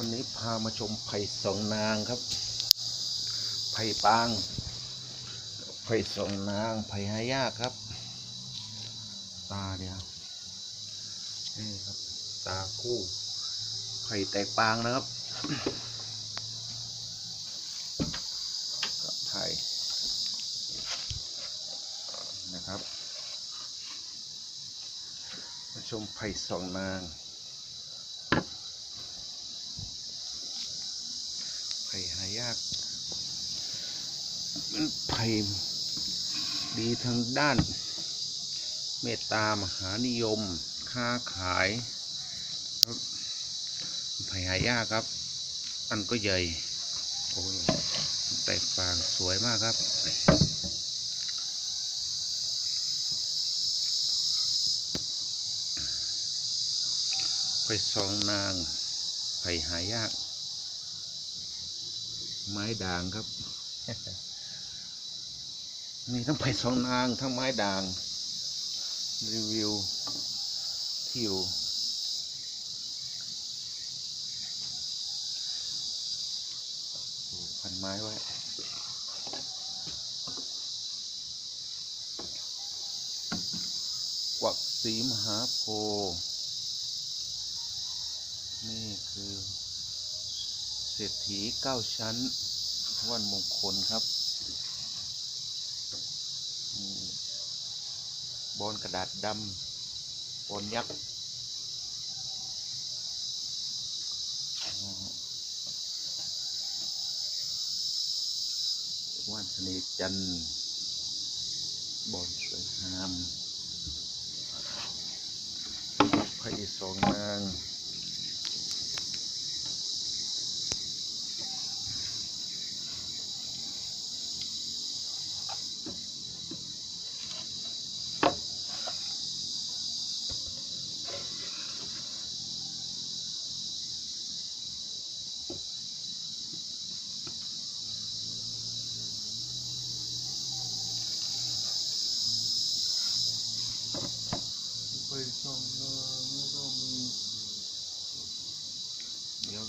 วันนี้พามาชมไผ่สองนางครับ ไผ่ปาง ไผ่สองนาง ไผ่หายากครับ ตาเดียวนี่ครับ ตาคู่ ไผ่แตกปางนะครับกับไผ่นะครับ มาชมไผ่สองนาง ผ่หายากเป็นไผ่ดีทางด้าน เมตตามหานิยม ค้าขายไผ่หายากครับ อันก็ใหญ่โอ้ยแตกฟางสวยมากครับไผ่สองนางไผ่หายาก ไม้ด่างครับนี่ทั้งไผ่สองนางทั้งไม้ด่าง รีวิวที่อยู่ปลูกพันไม้ไว้กวักสีมหาโพธิ์นี่คือ เศรษฐีเก้าชั้น วันมงคลครับ บอลกระดาษดำบอลยักษ์ว่านเสน่จันทร์บอลสวยงามพ่สองนางไปส่องนาง แล้วก็มีเดี๋ย